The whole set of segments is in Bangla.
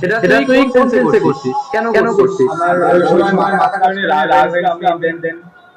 সেটা তুই সেন্সে করছিস কেন কেন করছিস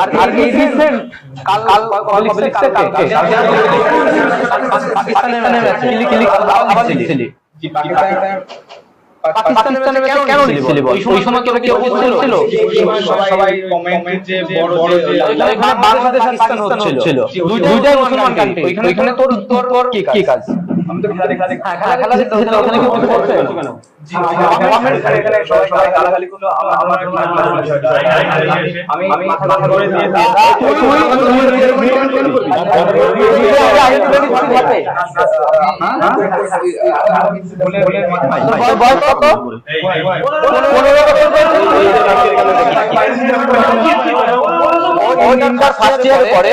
আর আর এই রিসেন্ট কাল কাল কলিক্সে কালকে। পাকিস্তানের ম্যাচে। ক্লিক ক্লিক আবার লিখছিলি পাকিস্তানের ম্যাচে কেন লিখছিলি বল? ওই সময় তোর কি অবস্থা ছিল সবাই কমেন্ট যে বড় যে এখানে বাংলাদেশ আর পাকিস্তান হচ্ছিল। দুইটাই মুসলমান কান্ট্রি ওইখানে তোর তোর তোর কি কাজ? আমি তো খেলা দেখা দেখা হ্যাঁ খেলা দেখতে ওখানে কি কিছু করছে আমি আমি মাথা ধরে দিয়ে বল কত ও ইন্টার ফার্স্ট ইয়ার পরে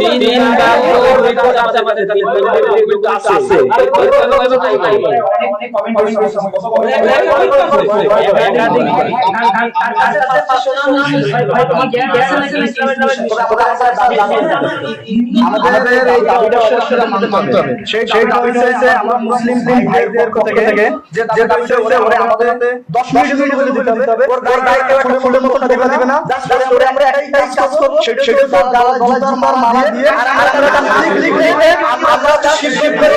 তিন আমাদের এই দাবিটা অবশ্যই মানতে হবে সেই সেই দাবিটা হচ্ছে আমরা মুসলিম ভাইদের পক্ষ থেকে যে যে দাবিটা হচ্ছে ওরে আমাদের 10 মিনিট যদি করে দিতে হবে ওর গায়ে কেউ একটা মতো দেখা দিবে না জাস্ট ওরে আমরা একটাই কাজ করব সেটা সেটা তার গলায় গলায় জুতার মালা দিয়ে আর আমরা একটা ক্লিক ক্লিক দিয়ে আমরা শিব শিব করে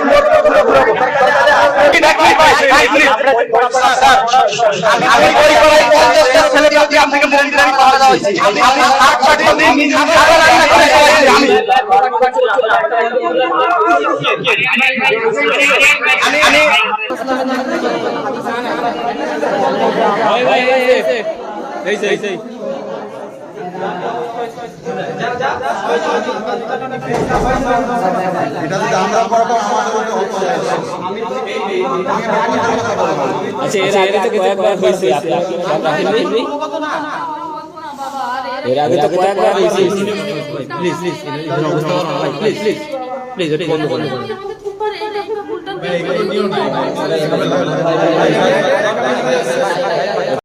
করে খাওয়াইছি আমি এটা যদি আমরা করব আমাদের অল্প আচ্ছা এর আগে তো কয়েকবার হয়েছে। এর আগে তো কয়েকবার হয়েছে। Please please please please please ওটা বন্ধ করুন এইগুলো নিয়ম নাই